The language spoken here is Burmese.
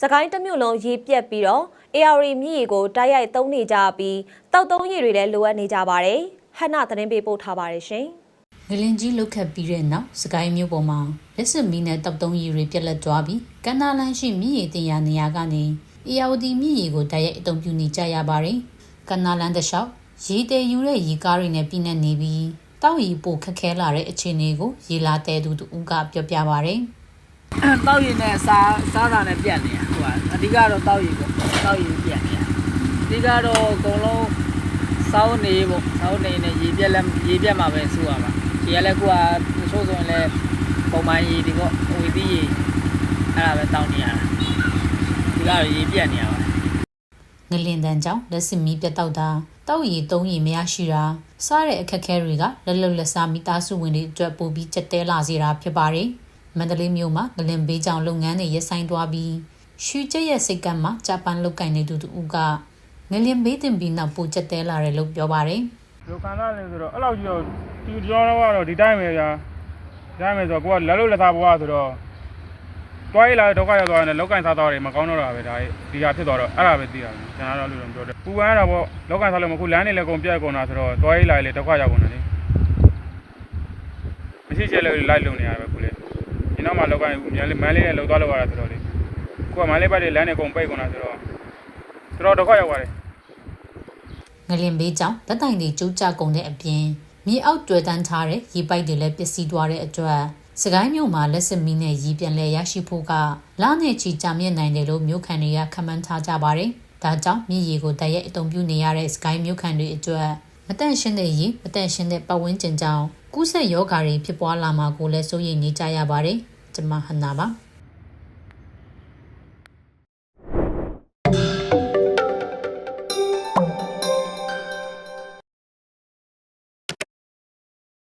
စကိုင်းတစ်မြို့လုံးရေပြက်ပြီးတော့ AR မြစ်ရေကိုတိုက်ရိုက်သုံးနေကြပြီးတောက်သုံးရေတွေလည်းလိုအပ်နေကြပါတယ်။ဟန်နာသတင်းပေးပို့ထားပါတယ်ရှင်။ငလင်ကြီးလုတ်ခတ်ပြီးတဲ့နောက်စကိုင်းမြို့ပေါ်မှာလက်စမီနဲ့တောက်တုံးရီတွေပြက်လက်သွားပြီးကန္နာလန်းရှိမြည်ရည်တင်ရနေရာကနေအီယာဝတီမြည်ရည်ကိုတိုက်ရိုက်အုံပြုနေကြရပါတယ်။ကန္နာလန်းတစ်လျှောက်ရေတဲယူတဲ့ရေကားတွေနဲ့ပြည့်နေနေပြီးတောက်ရီပိုခက်ခဲလာတဲ့အခြေအနေကိုရေလာတဲသူတူကပြောပြပါဗျ။ တောက်ရင်နဲ့စားစားတာနဲ့ပြတ်နေတာဟိုကအဓိကတော့တောက်ရင်ပေါ့တောက်ရင်ပြတ်နေတာအဓိကတော့အကုန်လုံးစောင်းနေပေါ့စောင်းနေနဲ့ရေပြက်လက်ရေပြက်မှာပဲဆိုရမှာရေကလည်းကိုကတချို့ဆိုရင်လည်းပုံမှန်ရေဒီပေါ့ဝီသီးရေအဲ့ဒါပဲတောင်းနေရတာဒီကတော့ရေပြက်နေရပါငလင်တန်းကြောင့်လက်စမီပြတ်တောက်တာတောက်ရီသုံးရီမရရှိတာစားတဲ့အခက်အခဲတွေကလက်လုံလက်စားမိသားစုဝင်တွေအတွက်ပိုပြီးချက်တဲလာစေတာဖြစ်ပါတယ်။ မန္တလေးမြို့မှာငလင်ဘေးကြောင့်လုပ်ငန်းတွေရပ်ဆိုင်းသွားပြီးရှူကျက်ရဲ့စိတ်ကမ်းမှာဂျပန်လုတ်ကင်နေသူတူကငလင်ဘေးတင်ပြီးနောက်ပိုချက်တဲလာတယ်လို့ပြောပါတယ်လိုခံစားလဲဆိုတော့အဲ့လောက်ကြီးတော့သူကျွန်တော်တို့ကတော့ဒီတိုင်းပဲဗျာဒီတိုင်းပဲဆိုတော့ကိုကလက်လို့လက်သားဘွားဆိုတော့တွားရလာဒုက္ခရောက်သွားတယ်လောက်ကင်စားသွားတယ်မကောင်းတော့တာပဲဒါဒီဟာဖြစ်သွားတော့အဲ့ဒါပဲသိရတယ်ကျွန်တော်တို့လို့တော့ပြောတယ်ပူပန်းရတာပေါ့လောက်ကင်စားလို့မခုလမ်းနေလည်းကုန်ပြက်ကုန်တာဆိုတော့တွားရလာလေဒုက္ခရောက်ကုန်တယ်လေမရှိချက်လည်းလိုက်လုံနေရတယ်ခုလေ ကျွန်တော်မှလောက်ကင်မြန်လေးမန်းလေးနဲ့လုံသွားလောက်ရတာဆိုတော့လေကိုကမန်းလေးပတ်တွေလမ်းနေကုန်ပိတ်ကုန်တာဆိုတော့တော်တော်ဒုက္ခရောက်ပါတယ်။ငလင်ဘေးကြောင့်လက်တိုင်တွေကျိုးကျကုန်တဲ့အပြင်မြေအောက်တွေ့တန်းထားတဲ့ရေပိုက်တွေလည်းပျက်စီးသွားတဲ့အတွက်စကိုင်းမြို့မှာလက်စမီနဲ့ရီပြန်လဲရရှိဖို့ကလနဲ့ချီကြာမြင့်နိုင်တယ်လို့မြို့ခံတွေကခန့်မှန်းထားကြပါတယ်။ဒါကြောင့်မြေရီကိုတိုက်ရိုက်အုံပြုနေရတဲ့စကိုင်းမြို့ခံတွေအတွက်မတန့်ရှင်းတဲ့ရီမတန့်ရှင်းတဲ့ပတ်ဝန်းကျင်ကြောင့်ကူးစက်ရောဂါတွေဖြစ်ပွားလာမှာကိုလည်းစိုးရိမ်နေကြရပါတယ်။ ကျွန်မဟန်နာပါ။